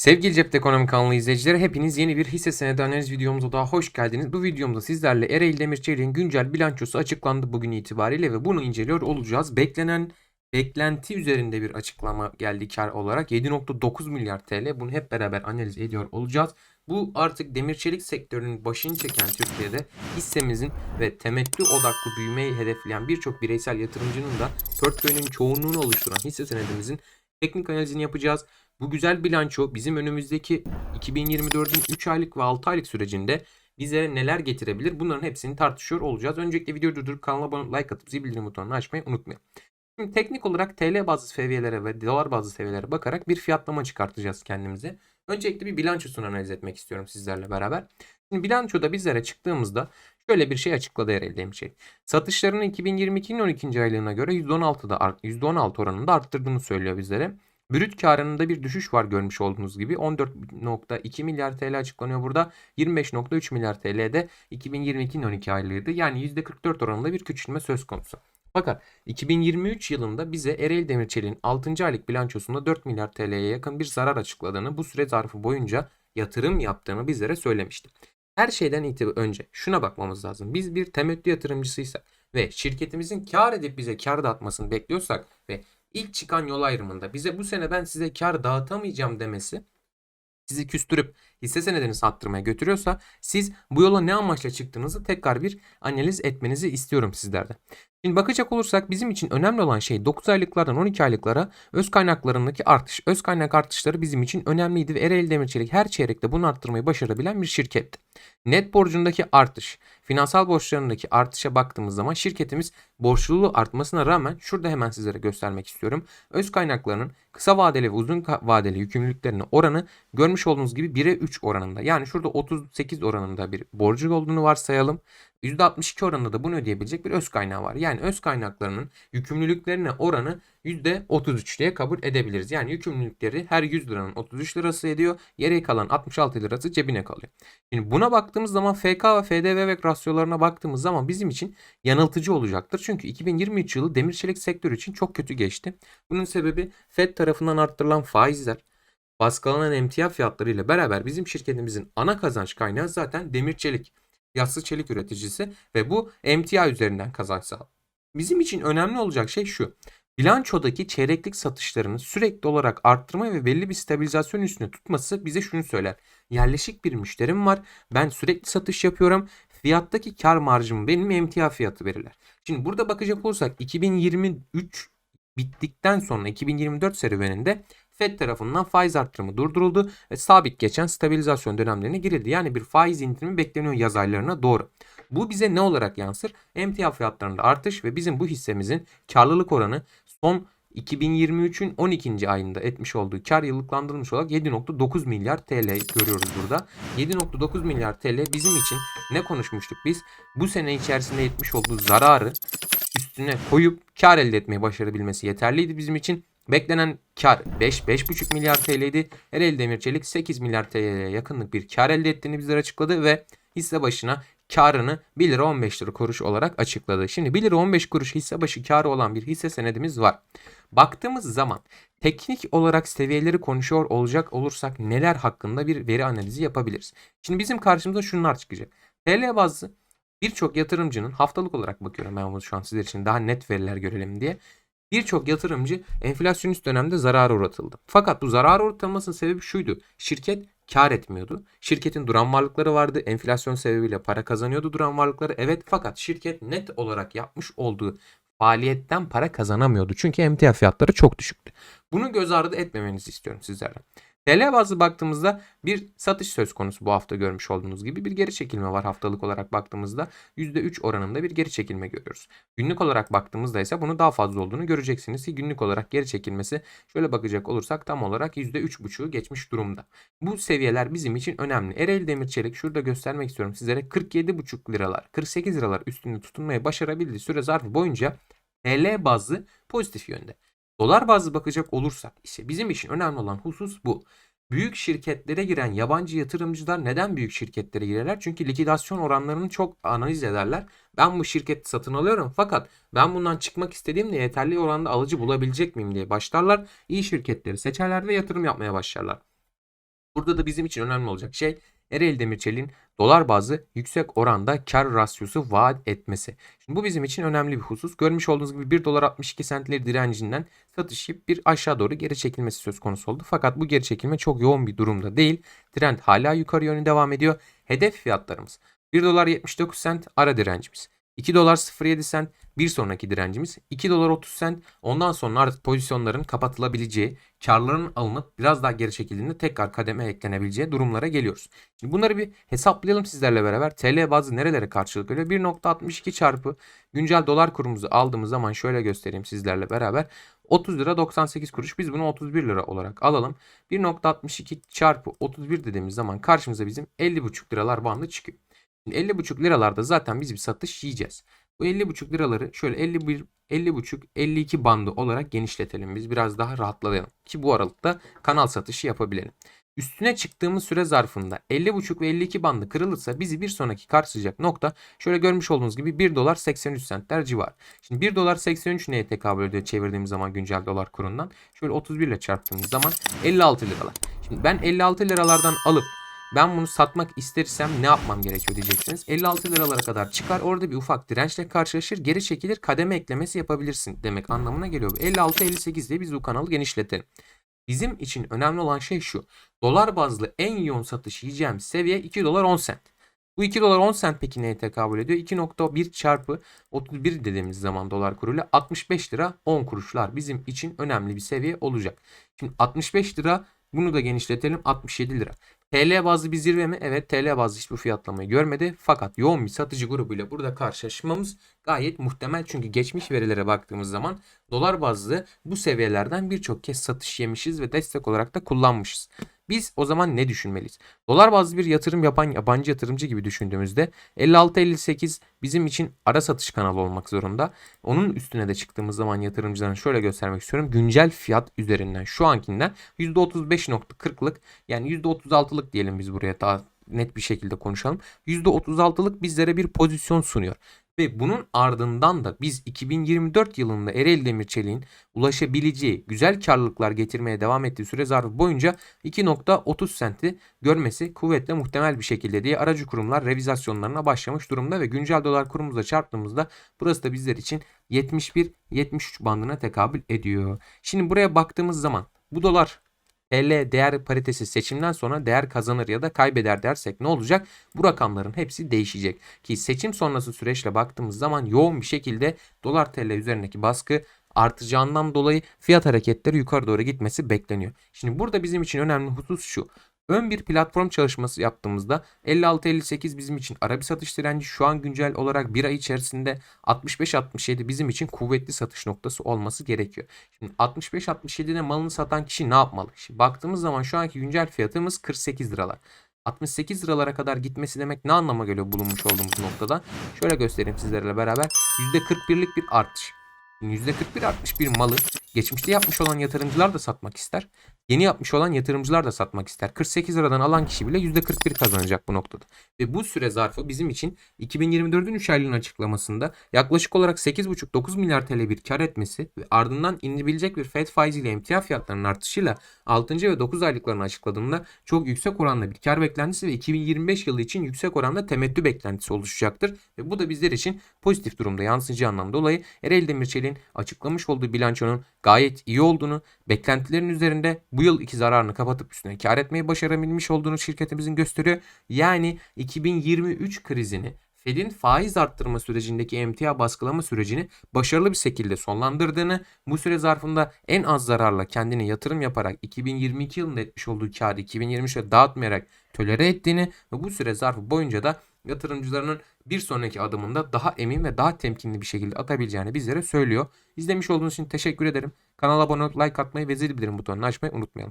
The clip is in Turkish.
Sevgili Cepte Ekonomi kanalı izleyicileri hepiniz yeni bir hisse senedi analiz videomuza daha hoş geldiniz. Bu videomda sizlerle Ereğli Demirçelik'in güncel bilançosu açıklandı bugün itibariyle ve bunu inceliyor olacağız. Beklenen beklenti üzerinde bir açıklama geldi kar olarak 7.9 milyar TL. Bunu hep beraber analiz ediyor olacağız. Bu artık demir çelik sektörünün başını çeken Türkiye'de hissemizin ve temettü odaklı büyümeyi hedefleyen birçok bireysel yatırımcının da portföyünün çoğunluğunu oluşturan hisse senedimizin teknik analizini yapacağız. Bu güzel bilanço bizim önümüzdeki 2024'ün 3 aylık ve 6 aylık sürecinde bize neler getirebilir? Bunların hepsini tartışıyor olacağız. Öncelikle videoyu durdurup kanala abone like atıp zil bildirim butonunu açmayı unutmayın. Şimdi teknik olarak TL bazı seviyelere ve dolar bazı seviyelere bakarak bir fiyatlama çıkartacağız kendimize. Öncelikle bir bilançosunu analiz etmek istiyorum sizlerle beraber. Şimdi bilançoda bizlere çıktığımızda şöyle bir şey açıkladı herhalde şey. Satışlarını 2022'nin 12. aylığına göre %16'da art- %16 oranında arttırdığını söylüyor bizlere. Brüt karında bir düşüş var görmüş olduğunuz gibi. 14.2 milyar TL açıklanıyor burada. 25.3 milyar TL de 2022'nin 12 aylığıydı. Yani %44 oranında bir küçülme söz konusu. Fakat 2023 yılında bize Ereğli Demirçelik'in 6. aylık bilançosunda 4 milyar TL'ye yakın bir zarar açıkladığını, bu süre zarfı boyunca yatırım yaptığını bizlere söylemişti. Her şeyden itibaren önce şuna bakmamız lazım. Biz bir temettü yatırımcısıysak ve şirketimizin kar edip bize kar dağıtmasını bekliyorsak ve ilk çıkan yol ayrımında bize bu sene ben size kar dağıtamayacağım demesi sizi küstürüp hisse senedini sattırmaya götürüyorsa siz bu yola ne amaçla çıktığınızı tekrar bir analiz etmenizi istiyorum sizlerden. Şimdi bakacak olursak bizim için önemli olan şey 9 aylıklardan 12 aylıklara öz kaynaklarındaki artış. Öz kaynak artışları bizim için önemliydi ve Ereğli Demirçelik her çeyrekte bunu arttırmayı başarabilen bir şirketti. Net borcundaki artış, finansal borçlarındaki artışa baktığımız zaman şirketimiz borçluluğu artmasına rağmen şurada hemen sizlere göstermek istiyorum. Öz kaynaklarının kısa vadeli ve uzun vadeli yükümlülüklerine oranı görmüş olduğunuz gibi 1'e 3 oranında. Yani şurada 38 oranında bir borcu olduğunu varsayalım. %62 oranında da bunu ödeyebilecek bir öz kaynağı var. Yani öz kaynaklarının yükümlülüklerine oranı %33 diye kabul edebiliriz. Yani yükümlülükleri her 100 liranın 33 lirası ediyor. Geriye kalan 66 lirası cebine kalıyor. Şimdi buna baktığımız zaman FK ve FDV ve rasyolarına baktığımız zaman bizim için yanıltıcı olacaktır. Çünkü 2023 yılı demir çelik sektörü için çok kötü geçti. Bunun sebebi FED tarafından arttırılan faizler, baskılanan emtia fiyatları ile beraber bizim şirketimizin ana kazanç kaynağı zaten demir çelik, yassı çelik üreticisi ve bu emtia üzerinden kazanç sağlıyor. Bizim için önemli olacak şey şu. Bilançodaki çeyreklik satışlarını sürekli olarak arttırma ve belli bir stabilizasyon üstüne tutması bize şunu söyler. Yerleşik bir müşterim var. Ben sürekli satış yapıyorum. Fiyattaki kar marjım benim emtia fiyatı verirler. Şimdi burada bakacak olursak 2023 bittikten sonra 2024 serüveninde FED tarafından faiz arttırımı durduruldu ve sabit geçen stabilizasyon dönemlerine girildi. Yani bir faiz indirimi bekleniyor yaz aylarına doğru. Bu bize ne olarak yansır? Emtia fiyatlarında artış ve bizim bu hissemizin karlılık oranı son 2023'ün 12. ayında etmiş olduğu kar yıllıklandırılmış olarak 7.9 milyar TL görüyoruz burada. 7.9 milyar TL bizim için ne konuşmuştuk biz? Bu sene içerisinde etmiş olduğu zararı üstüne koyup kar elde etmeyi başarabilmesi yeterliydi bizim için. Beklenen kar 5-5,5 milyar TL'ydi. Ereğli Demirçelik 8 milyar TL'ye yakınlık bir kar elde ettiğini bizlere açıkladı ve hisse başına karını 1 lira 15 lira kuruş olarak açıkladı. Şimdi 1 lira 15 kuruş hisse başı karı olan bir hisse senedimiz var. Baktığımız zaman teknik olarak seviyeleri konuşuyor olacak olursak neler hakkında bir veri analizi yapabiliriz. Şimdi bizim karşımıza şunlar çıkacak. TL bazlı birçok yatırımcının haftalık olarak bakıyorum ben bunu şu an sizler için daha net veriler görelim diye. Birçok yatırımcı enflasyonist dönemde zarara uğratıldı. Fakat bu zarara uğratılmasının sebebi şuydu. Şirket kar etmiyordu. Şirketin duran varlıkları vardı. Enflasyon sebebiyle para kazanıyordu duran varlıkları. Evet fakat şirket net olarak yapmış olduğu faaliyetten para kazanamıyordu. Çünkü emtia fiyatları çok düşüktü. Bunu göz ardı etmemenizi istiyorum sizlerden. TL bazlı baktığımızda bir satış söz konusu bu hafta görmüş olduğunuz gibi bir geri çekilme var haftalık olarak baktığımızda %3 oranında bir geri çekilme görüyoruz. Günlük olarak baktığımızda ise bunu daha fazla olduğunu göreceksiniz ki günlük olarak geri çekilmesi şöyle bakacak olursak tam olarak %3,5'u geçmiş durumda. Bu seviyeler bizim için önemli. Ereğli Demir Çelik şurada göstermek istiyorum sizlere 47,5 liralar 48 liralar üstünde tutunmayı başarabildiği süre zarfı boyunca TL bazlı pozitif yönde. Dolar bazlı bakacak olursak ise bizim için önemli olan husus bu. Büyük şirketlere giren yabancı yatırımcılar neden büyük şirketlere girerler? Çünkü likidasyon oranlarını çok analiz ederler. Ben bu şirketi satın alıyorum fakat ben bundan çıkmak istediğimde yeterli oranda alıcı bulabilecek miyim diye başlarlar. İyi şirketleri seçerler ve yatırım yapmaya başlarlar. Burada da bizim için önemli olacak şey Ereğli Demirçelik'in dolar bazlı yüksek oranda kar rasyosu vaat etmesi. Şimdi bu bizim için önemli bir husus. Görmüş olduğunuz gibi 1 dolar 62 sentleri direncinden satış yapıp bir aşağı doğru geri çekilmesi söz konusu oldu. Fakat bu geri çekilme çok yoğun bir durumda değil. Trend hala yukarı yönü devam ediyor. Hedef fiyatlarımız 1 dolar 79 sent ara direncimiz. 2 dolar 07 sent bir sonraki direncimiz 2 dolar 30 sent. Ondan sonra artık pozisyonların kapatılabileceği, karların alınıp biraz daha geri çekildiğinde tekrar kademe eklenebileceği durumlara geliyoruz. Şimdi bunları bir hesaplayalım sizlerle beraber. TL bazı nerelere karşılık geliyor? 1.62 çarpı güncel dolar kurumuzu aldığımız zaman şöyle göstereyim sizlerle beraber. 30 lira 98 kuruş. Biz bunu 31 lira olarak alalım. 1.62 çarpı 31 dediğimiz zaman karşımıza bizim 50,5 liralar bandı çıkıyor. Şimdi 50,5 liralarda zaten biz bir satış yiyeceğiz. Bu 50,5 liraları şöyle 51 50,5 52 bandı olarak genişletelim. Biz biraz daha rahatlayalım ki bu aralıkta kanal satışı yapabilelim. Üstüne çıktığımız süre zarfında 50,5 ve 52 bandı kırılırsa bizi bir sonraki karşılayacak nokta şöyle görmüş olduğunuz gibi 1 dolar 83 centler civarı. Şimdi 1 dolar 83 neye tekabül ediyor çevirdiğimiz zaman güncel dolar kurundan? Şöyle 31 ile çarptığımız zaman 56 liralar. Şimdi ben 56 liralardan alıp ben bunu satmak istersem ne yapmam gerekiyor diyeceksiniz. 56 liralara kadar çıkar. Orada bir ufak dirençle karşılaşır. Geri çekilir. Kademe eklemesi yapabilirsin demek anlamına geliyor. 56-58 diye biz bu kanalı genişletelim. Bizim için önemli olan şey şu. Dolar bazlı en yoğun satış yiyeceğim seviye 2 dolar 10 sent. Bu 2 dolar 10 sent peki neye tekabül ediyor? 2.1 çarpı 31 dediğimiz zaman dolar kuruyla 65 lira 10 kuruşlar bizim için önemli bir seviye olacak. Şimdi 65 lira bunu da genişletelim 67 lira. TL bazlı bir zirve mi? Evet TL bazlı hiçbir fiyatlamayı görmedi. Fakat yoğun bir satıcı grubuyla burada karşılaşmamız gayet muhtemel. Çünkü geçmiş verilere baktığımız zaman dolar bazlı bu seviyelerden birçok kez satış yemişiz ve destek olarak da kullanmışız. Biz o zaman ne düşünmeliyiz? Dolar bazlı bir yatırım yapan yabancı yatırımcı gibi düşündüğümüzde 56-58 bizim için ara satış kanalı olmak zorunda. Onun üstüne de çıktığımız zaman yatırımcıların şöyle göstermek istiyorum. Güncel fiyat üzerinden şu ankinden %35.40'lık yani %36'lık diyelim biz buraya daha net bir şekilde konuşalım. %36'lık bizlere bir pozisyon sunuyor. Ve bunun ardından da biz 2024 yılında Ereğli Demirçelik'in ulaşabileceği güzel karlılıklar getirmeye devam ettiği süre zarfı boyunca 2.30 senti görmesi kuvvetle muhtemel bir şekilde diye aracı kurumlar revizasyonlarına başlamış durumda ve güncel dolar kurumumuza çarptığımızda burası da bizler için 71-73 bandına tekabül ediyor. Şimdi buraya baktığımız zaman bu dolar TL değer paritesi seçimden sonra değer kazanır ya da kaybeder dersek ne olacak? Bu rakamların hepsi değişecek. Ki seçim sonrası süreçle baktığımız zaman yoğun bir şekilde dolar TL üzerindeki baskı artacağından dolayı fiyat hareketleri yukarı doğru gitmesi bekleniyor. Şimdi burada bizim için önemli husus şu. Ön bir platform çalışması yaptığımızda 56-58 bizim için ara bir satış direnci şu an güncel olarak bir ay içerisinde 65-67 bizim için kuvvetli satış noktası olması gerekiyor. Şimdi 65-67'de malını satan kişi ne yapmalı? Şimdi baktığımız zaman şu anki güncel fiyatımız 48 liralar. 68 liralara kadar gitmesi demek ne anlama geliyor bulunmuş olduğumuz noktada? Şöyle göstereyim sizlerle beraber. %41'lik bir artış. %41 artmış bir malı geçmişte yapmış olan yatırımcılar da satmak ister. Yeni yapmış olan yatırımcılar da satmak ister. 48 liradan alan kişi bile %41 kazanacak bu noktada. Ve bu süre zarfı bizim için 2024'ün 3 aylığının açıklamasında yaklaşık olarak 8,5-9 milyar TL bir kar etmesi ve ardından inilebilecek bir FED faiziyle emtia fiyatlarının artışıyla 6. ve 9 aylıklarını açıkladığında çok yüksek oranda bir kar beklentisi ve 2025 yılı için yüksek oranda temettü beklentisi oluşacaktır. Ve bu da bizler için pozitif durumda yansıyacağı anlamda dolayı Ereğli Demirçelik'in açıklamış olduğu bilançonun gayet iyi olduğunu, beklentilerin üzerinde bu yıl iki zararını kapatıp üstüne kar etmeyi başarabilmiş olduğunu şirketimizin gösteriyor. Yani 2023 krizini Fed'in faiz arttırma sürecindeki emtia baskılama sürecini başarılı bir şekilde sonlandırdığını, bu süre zarfında en az zararla kendine yatırım yaparak 2022 yılında etmiş olduğu karı 2023'e dağıtmayarak tölere ettiğini ve bu süre zarfı boyunca da yatırımcılarının bir sonraki adımında daha emin ve daha temkinli bir şekilde atabileceğini bizlere söylüyor. İzlemiş olduğunuz için teşekkür ederim. Kanala abone olup like atmayı ve zil bildirim butonunu açmayı unutmayalım.